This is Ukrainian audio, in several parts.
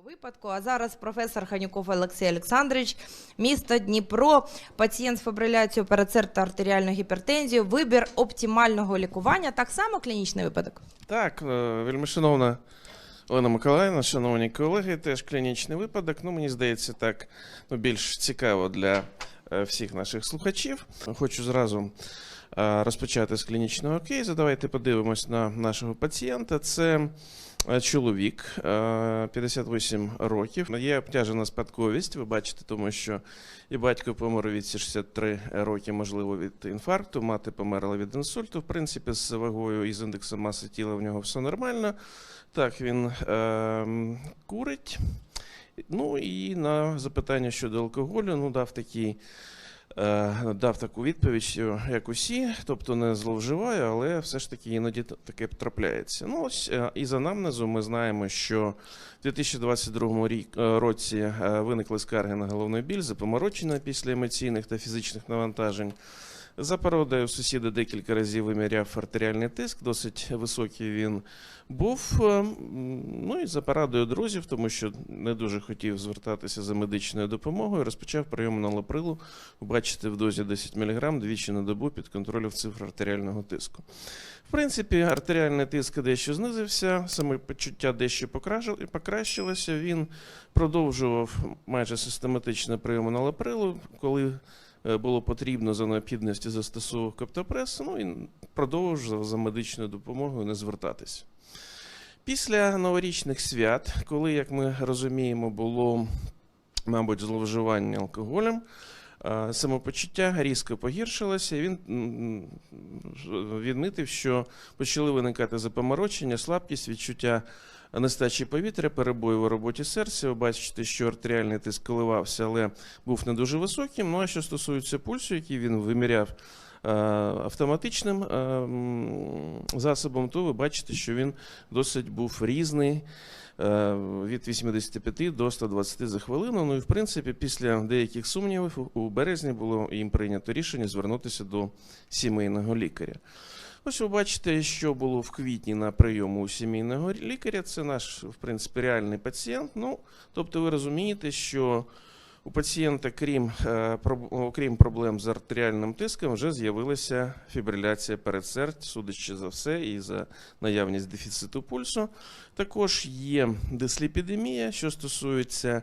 випадку. А зараз професор Ханюков Олексій Олександрович, місто Дніпро, пацієнт з фібриляцією передсердя та артеріальною гіпертензією, вибір оптимального лікування, так само клінічний випадок. Так, е, вельмишановна Олена Миколаївна, шановні колеги, теж клінічний випадок. Ну, мені здається, так ну, більш цікаво для е, всіх наших слухачів. Хочу зразу е, розпочати з клінічного кейсу. Давайте подивимось на нашого пацієнта. Це чоловік, е, 58 років. Є обтяжена спадковість. Ви бачите, тому що і батько помер віці 63 роки, можливо, від інфаркту. Мати померла від інсульту. В принципі, з вагою і з індексом маси тіла в нього все нормально. Так, він е, курить. Ну і на запитання щодо алкоголю, ну, дав такий. Е, Дав таку відповідь, як усі, тобто не зловживаю, але все ж таки іноді таке трапляється. Ну ось е, із анамнезу ми знаємо, що в 2022 е, році виникли скарги на головний біль, запоморочення після емоційних та фізичних навантажень. За породою сусіда декілька разів виміряв артеріальний тиск, досить високий він був. Е, Ну і за порадою друзів, тому що не дуже хотів звертатися за медичною допомогою, розпочав прийом налоприлу. Ви бачите в дозі 10 мг двічі на добу під контролем цифр артеріального тиску. В принципі, артеріальний тиск дещо знизився, самопочуття дещо покращилося. Він продовжував майже систематично прийом налоприлу, коли е, було потрібно за необхідності застосовував каптопрес, ну і продовжував за медичною допомогою не звертатися. Після новорічних свят, коли, як ми розуміємо, було, мабуть, зловживання алкоголем, е, самопочуття різко погіршилося, і він відмітив, що почали виникати запоморочення, слабкість, відчуття нестачі повітря, перебої у роботі серця. Ви бачите, що артеріальний тиск коливався, але був не дуже високим. Ну а що стосується пульсу, який він виміряв е, автоматичним е, засобом, то ви бачите, що він досить був різний. е, Від 85 до 120 за хвилину. Ну і в принципі, після деяких сумнівів у березні було їм прийнято рішення звернутися до сімейного лікаря. Ось ви бачите, що було в квітні на прийому у сімейного лікаря. Це наш, в принципі, реальний пацієнт. Ну, тобто, ви розумієте, що у пацієнта, крім, е, окрім проблем з артеріальним тиском, вже з'явилася фібриляція передсердь, судячи за все, і за наявність дефіциту пульсу. Також є дисліпідемія, що стосується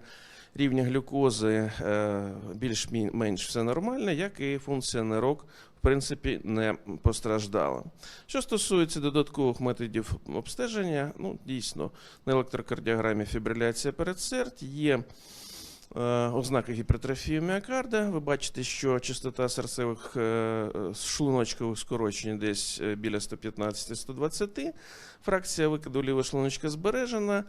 рівня глюкози, е, більш-менш все нормально, як і функція нирок в принципі, не постраждала. Що стосується додаткових методів обстеження, ну, дійсно, на електрокардіограмі фібриляція передсердь є. е, Ознаки гіпертрофії міокарда. Ви бачите, що частота серцевих е, е, шлуночкових скорочень десь біля 115-120. Фракція викиду лівого шлуночка збережена.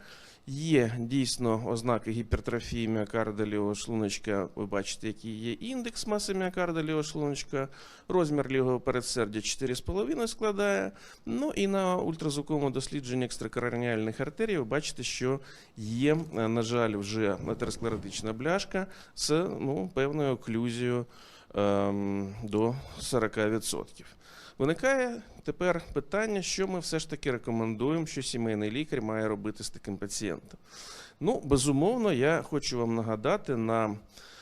Є дійсно ознаки гіпертрофії міокарда лівого шлуночка. Ви бачите, який є індекс маси міокарда лівого шлуночка. Розмір лівого передсердя 4,5 складає. Ну і на ультразвуковому дослідженні екстракраніальних артерій ви бачите, що є, е, на жаль, вже атеросклеротична бляшка з ну, певною оклюзією до 40%. Виникає тепер питання, що ми все ж таки рекомендуємо, що сімейний лікар має робити з таким пацієнтом. Ну, безумовно, я хочу вам нагадати на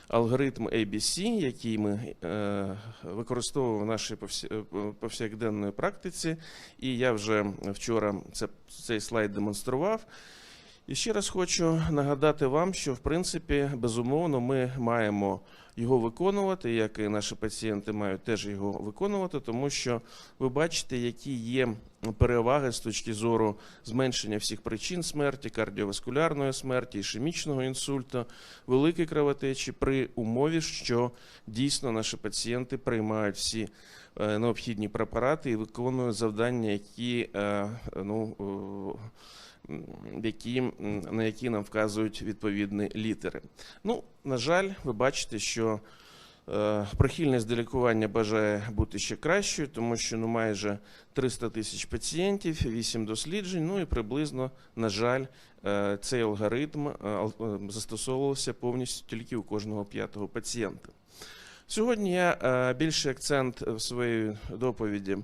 алгоритм ABC, який ми е, використовуємо в нашій е, повсякденної практиці. І я вже вчора це, цей слайд демонстрував. І ще раз хочу нагадати вам, що в принципі, безумовно, ми маємо його виконувати, як і наші пацієнти мають теж його виконувати, тому що ви бачите, які є переваги з точки зору зменшення всіх причин смерті, кардіоваскулярної смерті, ішемічного інсульту, великої кровотечі при умові, що дійсно наші пацієнти приймають всі е, необхідні препарати і виконують завдання, які е, ну. Які, на які нам вказують відповідні літери. Ну, на жаль, ви бачите, що е, прихильність до лікування бажає бути ще кращою, тому що ну, майже 300 тисяч пацієнтів, 8 досліджень, ну і приблизно, на жаль, е, цей алгоритм е, застосовувався повністю тільки у кожного п'ятого пацієнта. Сьогодні я більший акцент в своїй доповіді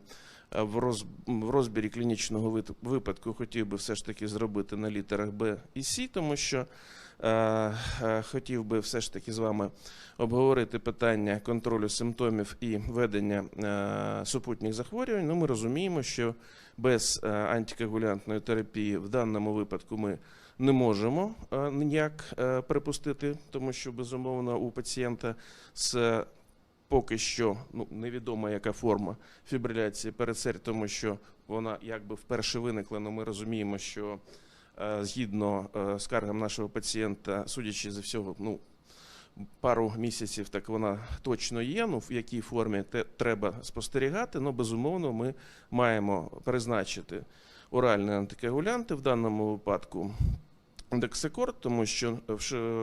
в, роз, в розбірі клінічного випадку хотів би все ж таки зробити на літерах Б і С, тому що е, е, хотів би все ж таки з вами обговорити питання контролю симптомів і ведення е, супутніх захворювань. Ну, ми розуміємо, що без е, антикоагулянтної терапії в даному випадку ми не можемо е, ніяк е, припустити, тому що безумовно у пацієнта з поки що ну, невідома яка форма фібриляції передсердь, тому що вона якби вперше виникла, але ми розуміємо, що е, згідно е, скаргам нашого пацієнта, судячи за всього, ну, пару місяців так вона точно є. Ну, в якій формі те треба спостерігати, але безумовно ми маємо призначити оральні антикоагулянти в даному випадку. Дексикорд, тому що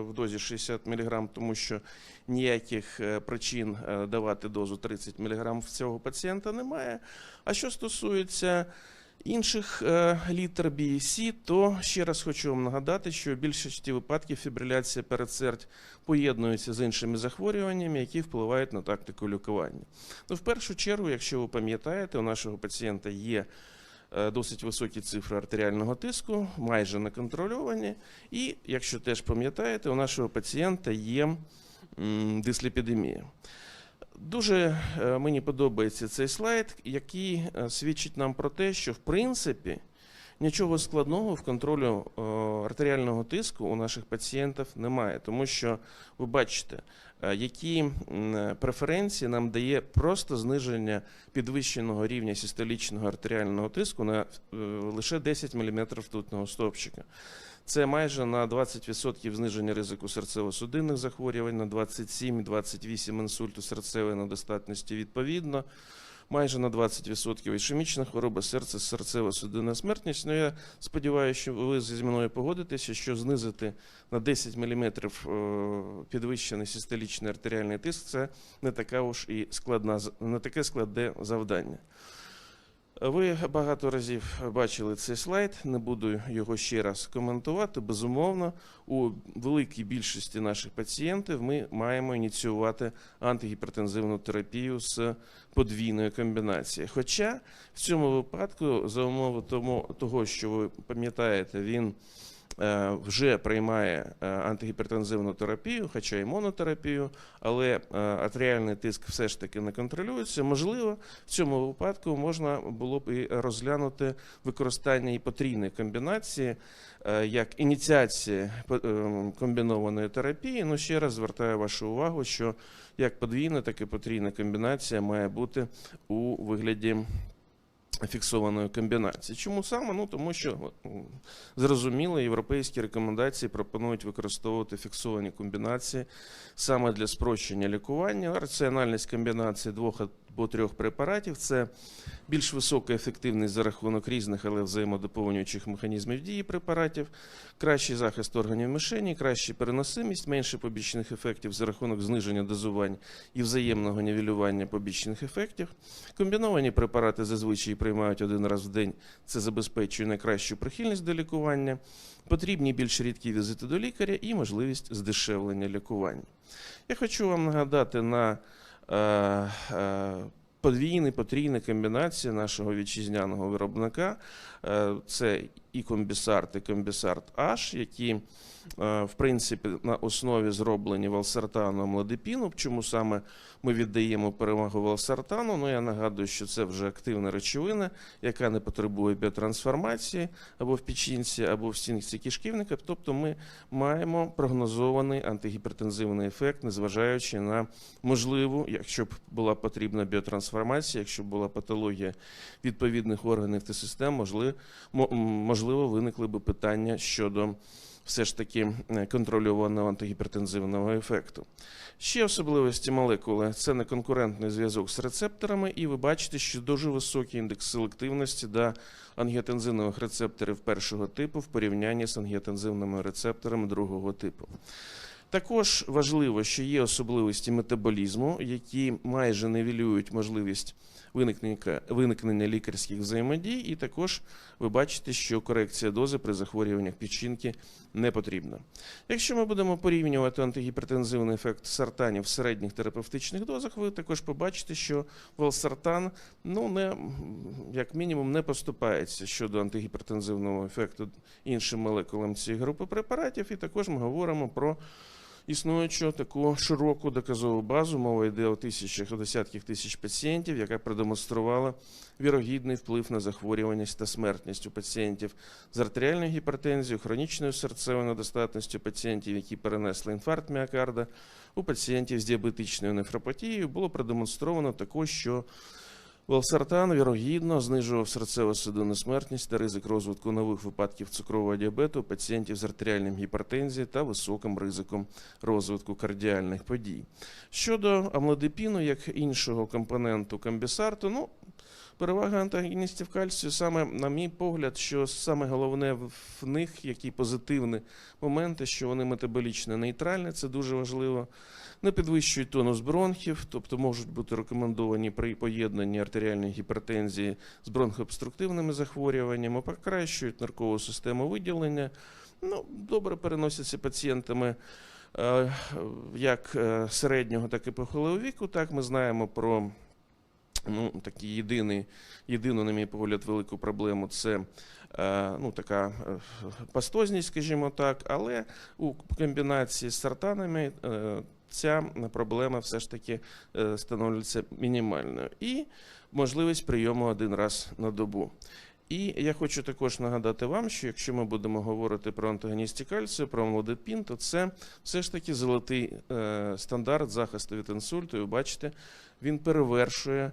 в дозі 60 мг, тому що ніяких е, причин е, давати дозу 30 мг в цього пацієнта немає. А що стосується інших е, літер BSC, то ще раз хочу вам нагадати, що в більшості випадків фібриляція передсердь поєднується з іншими захворюваннями, які впливають на тактику лікування. Ну, в першу чергу, якщо ви пам'ятаєте, у нашого пацієнта є досить високі цифри артеріального тиску, майже неконтрольовані. І, якщо теж пам'ятаєте, у нашого пацієнта є дисліпідемія. Дуже е, мені подобається цей слайд, який е, свідчить нам про те, що в принципі нічого складного в контролю е, артеріального тиску у наших пацієнтів немає, тому що ви бачите, е, які преференції нам дає просто зниження підвищеного рівня систолічного артеріального тиску на е, лише 10 мм ртутного стовпчика. Це майже на 20% зниження ризику серцево-судинних захворювань, на 27-28 інсульту серцевої недостатності відповідно, майже на 20% ішемічна хвороба серця, серцево-судинна смертність. Ну, я сподіваюся, що ви зі мною погодитеся, що знизити на 10 мм підвищений систолічний артеріальний тиск це не така уж і складна, не таке складне завдання. Ви багато разів бачили цей слайд, не буду його ще раз коментувати. Безумовно, у великій більшості наших пацієнтів ми маємо ініціювати антигіпертензивну терапію з подвійної комбінації. Хоча в цьому випадку, за умови того, що ви пам'ятаєте, він вже приймає е, антигіпертензивну терапію, хоча й монотерапію, але е, артеріальний тиск все ж таки не контролюється. Можливо, в цьому випадку можна було б і розглянути використання і потрійної комбінації е, як ініціації е, комбінованої терапії. Ну ще раз звертаю вашу увагу, що як подвійна, так і потрійна комбінація має бути у вигляді. Фіксованої комбінації. Чому саме? Ну тому що зрозуміло, європейські рекомендації пропонують використовувати фіксовані комбінації саме для спрощення лікування. Раціональність комбінації двох або трьох препаратів це більш висока ефективність за рахунок різних, але взаємодоповнюючих механізмів дії препаратів, кращий захист органів мишені, краща переносимість, менше побічних ефектів за рахунок зниження дозувань і взаємного нівелювання побічних ефектів. Комбіновані препарати зазвичай приймають один раз в день. Це забезпечує найкращу прихильність до лікування. Потрібні більш рідкі візити до лікаря і можливість здешевлення лікування. Я хочу вам нагадати на подвійні, потрійні комбінації нашого вітчизняного виробника. Е, це і комбісарт, і комбісарт H, які е, в принципі на основі зроблені валсартану младипіну. Чому саме ми віддаємо перевагу валсартану? Ну я нагадую, що це вже активна речовина, яка не потребує біотрансформації або в печінці, або в стінці кишківника. Тобто ми маємо прогнозований антигіпертензивний ефект, незважаючи на можливу, якщо б була потрібна біотрансформація, якщо б була патологія відповідних органів та систем, можливо виникли б питання щодо все ж таки е, контрольованого антигіпертензивного ефекту. Ще особливості молекули це неконкурентний зв'язок з рецепторами, і ви бачите, що дуже високий індекс селективності до ангіотензинових рецепторів першого типу в порівнянні з ангіотензивними рецепторами другого типу. Також важливо, що є особливості метаболізму, які майже нивелюють можливість виникнення, виникнення лікарських взаємодій, і також ви бачите, що корекція дози при захворюваннях печінки не потрібна. Якщо ми будемо порівнювати антигіпертензивний ефект сартанів в середніх терапевтичних дозах, ви також побачите, що валсартан, ну не як мінімум не поступається щодо антигіпертензивного ефекту іншим молекулам цієї групи препаратів. І також ми говоримо про існуючу таку широку доказову базу. Мова йде у тисячах, у десятків тисяч пацієнтів, яка продемонструвала вірогідний вплив на захворюваність та смертність у пацієнтів з артеріальною гіпертензією, хронічною серцевою недостатністю пацієнтів, які перенесли інфаркт міокарда, у пацієнтів з діабетичною нефропатією було продемонстровано також, що Valsartan вірогідно знижував серцево-судинну смертність та ризик розвитку нових випадків цукрового діабету пацієнтів з артеріальним гіпертензією та високим ризиком розвитку кардіальних подій. Щодо амлодипіну, як іншого компоненту камбісарту, ну, перевага антагоністів кальцію саме, на мій погляд, що саме головне в них, які позитивні моменти, що вони метаболічно нейтральні, це дуже важливо. Не підвищують тонус бронхів, тобто можуть бути рекомендовані при поєднанні артеріальної гіпертензії з бронхообструктивними захворюваннями, покращують наркову систему виділення. Ну, добре переносяться пацієнтами е, як е, середнього, так і похилого віку. Так, ми знаємо про ну, такі єдиний, єдину, на мій погляд, велику проблему це е, ну, така е, пастозність, скажімо так, але у комбінації з сартанами е, ця проблема все ж таки е, становиться мінімальною. І можливість прийому один раз на добу. І я хочу також нагадати вам, що якщо ми будемо говорити про антагоністів кальцію, про млодипін, то це все ж таки золотий е, стандарт захисту від інсульту. І ви бачите, він перевершує е,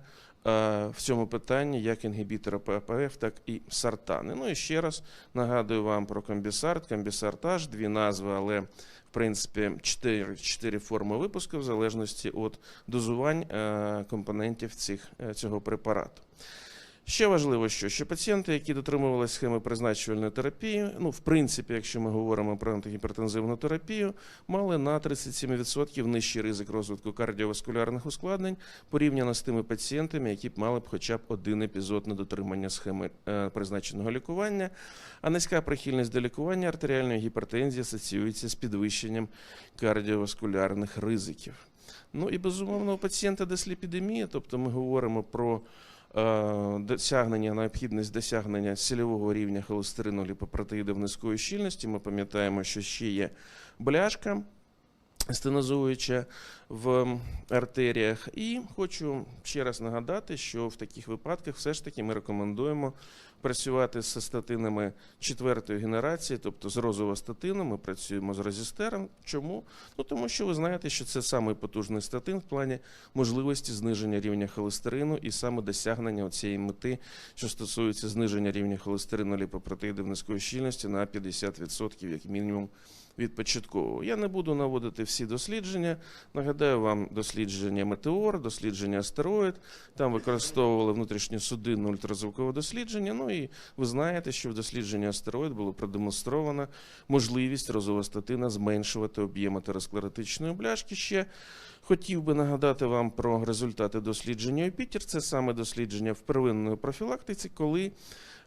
в цьому питанні як інгібітора ПАПФ, так і сартани. Ну і ще раз нагадую вам про комбісарт, комбісартаж, дві назви, але в принципі чотири, чотири форми випуску в залежності від дозувань е, компонентів цих, е, цього препарату. Ще важливо, що, що пацієнти, які дотримувалися схеми призначувальної терапії, ну, в принципі, якщо ми говоримо про антигіпертензивну терапію, мали на 37% нижчий ризик розвитку кардіоваскулярних ускладнень порівняно з тими пацієнтами, які б мали б хоча б один епізод недотримання схеми е, призначеного лікування. А низька прихильність до лікування артеріальної гіпертензії асоціюється з підвищенням кардіоваскулярних ризиків. Ну і безумовно у пацієнта дисліпідемія, тобто ми говоримо про досягнення, необхідність досягнення цільового рівня холестерину ліпопротеїдів низької щільності. Ми пам'ятаємо, що ще є бляшка стенозуюча в артеріях. І хочу ще раз нагадати, що в таких випадках все ж таки ми рекомендуємо працювати з статинами четвертої генерації, тобто з розовостатином. Ми працюємо з резистером. Чому? Ну тому що ви знаєте, що це самий потужний статин в плані можливості зниження рівня холестерину і саме досягнення цієї мети, що стосується зниження рівня холестерину ліпопротеїдів низької щільності на 50% як мінімум від початкового. Я не буду наводити всі дослідження. Нагадаю вам дослідження Метеор, дослідження Астероїд. Там використовували внутрішньосудинне ультразвукове дослідження. Ну і ви знаєте, що в дослідженні Астероїд було продемонстровано можливість розовостатина зменшувати об'єм атеросклеротичної бляшки. Ще хотів би нагадати вам про результати дослідження Юпітер. Це саме дослідження в первинної профілактиці, коли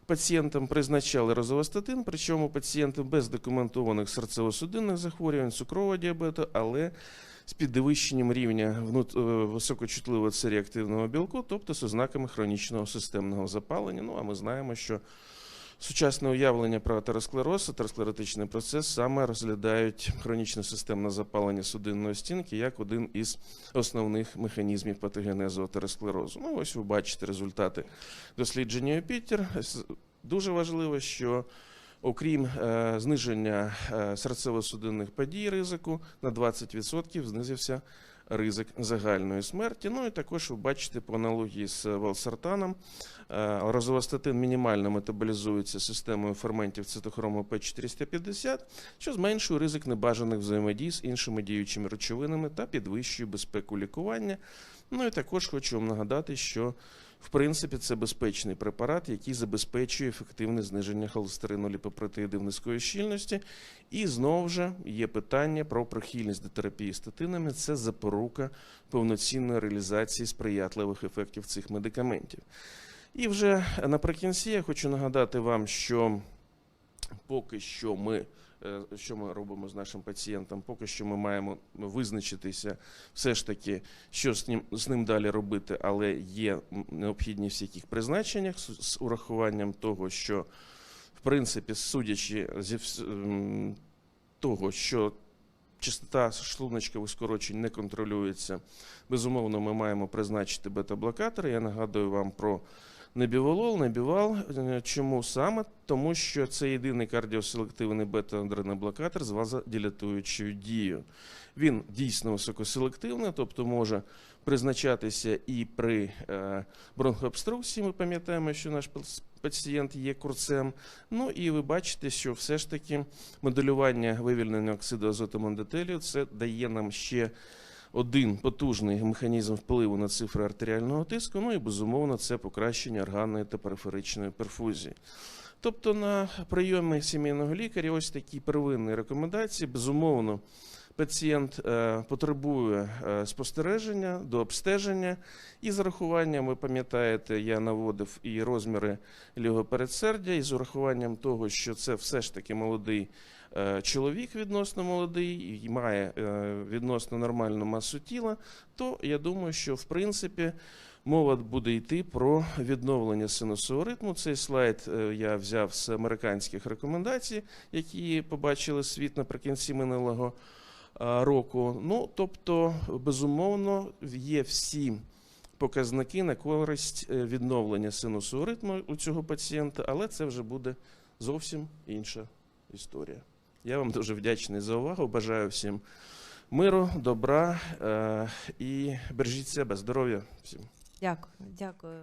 Пацієнтам призначали розовостатин, причому пацієнти без документованих серцево-судинних захворювань, цукрового діабету, але з підвищенням рівня е, високочутливого цереактивного білку, тобто з ознаками хронічного системного запалення. Ну а ми знаємо, що сучасне уявлення про атеросклероз, атеросклеротичний процес саме розглядають хронічне системне запалення судинної стінки як один із основних механізмів патогенезу атеросклерозу. Ну, ось ви бачите результати дослідження Юпітер. Дуже важливо, що окрім е, зниження е, серцево-судинних подій ризику на 20% знизився ризик загальної смерті. Ну і також ви бачите по аналогії з валсартаном, е, розовостатин мінімально метаболізується системою ферментів цитохрому П450, що зменшує ризик небажаних взаємодій з іншими діючими речовинами та підвищує безпеку лікування. Ну і також хочу вам нагадати, що В принципі, це безпечний препарат, який забезпечує ефективне зниження холестерину ліпопротеїдів низької щільності. І знову ж є питання про прихильність до терапії статинами. Це запорука повноцінної реалізації сприятливих ефектів цих медикаментів. І вже наприкінці я хочу нагадати вам, що поки що ми. Е, Що ми робимо з нашим пацієнтом? Поки що ми маємо визначитися, все ж таки, що з ним, з ним далі робити, але є необхідність в яких призначеннях з, урахуванням того, що в принципі, судячи зі того, що частота шлуночкових скорочень не контролюється, безумовно, ми маємо призначити бета-блокатори. Я нагадую вам про Небіволол, небівал. Е, Чому саме? Тому що це єдиний кардіоселективний бета-адреноблокатор з вазодилатуючою дією. Він дійсно високоселективний, тобто може призначатися і при е, бронхообструкції. Ми пам'ятаємо, що наш пацієнт є курцем. Ну і ви бачите, що все ж таки моделювання вивільнення оксиду азоту мондотелію це дає нам ще один потужний механізм впливу на цифри артеріального тиску, ну і безумовно це покращення органної та периферичної перфузії. Тобто на прийомі сімейного лікаря ось такі первинні рекомендації. Безумовно, пацієнт е, потребує е, спостереження до обстеження, і з урахуванням, ви пам'ятаєте, я наводив і розміри лівого передсердя, і з урахуванням того, що це все ж таки молодий чоловік відносно молодий і має е, відносно нормальну масу тіла, то я думаю, що в принципі мова буде йти про відновлення синусового ритму. Цей слайд е, я взяв з американських рекомендацій, які побачили світ наприкінці минулого е, року. Ну, тобто, безумовно, є всі показники на користь е, відновлення синусового ритму у цього пацієнта, але це вже буде зовсім інша історія. Я вам дуже вдячний за увагу. Бажаю всім миру, добра е, і бережіть себе, здоров'я всім. Дякую, дякую.